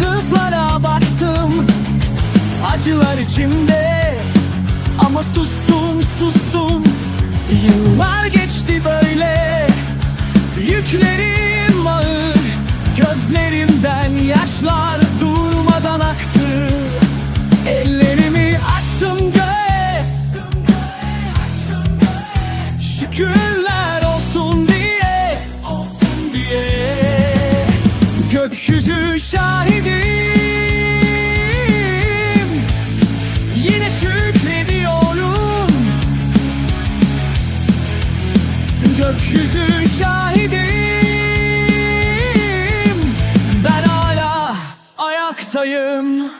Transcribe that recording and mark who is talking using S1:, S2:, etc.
S1: Yıldızlara baktım Acılar içimde. Ama sustum sustum. Yıllar geçti böyle. Yüklerim ağır Gözlerimden yaşlar durmadan aktı. Ellerimi açtım göğe. Şükür Gökyüzü şahidim. Yine şükrediyorum. Gökyüzü şahidim. Ben hala ayaktayım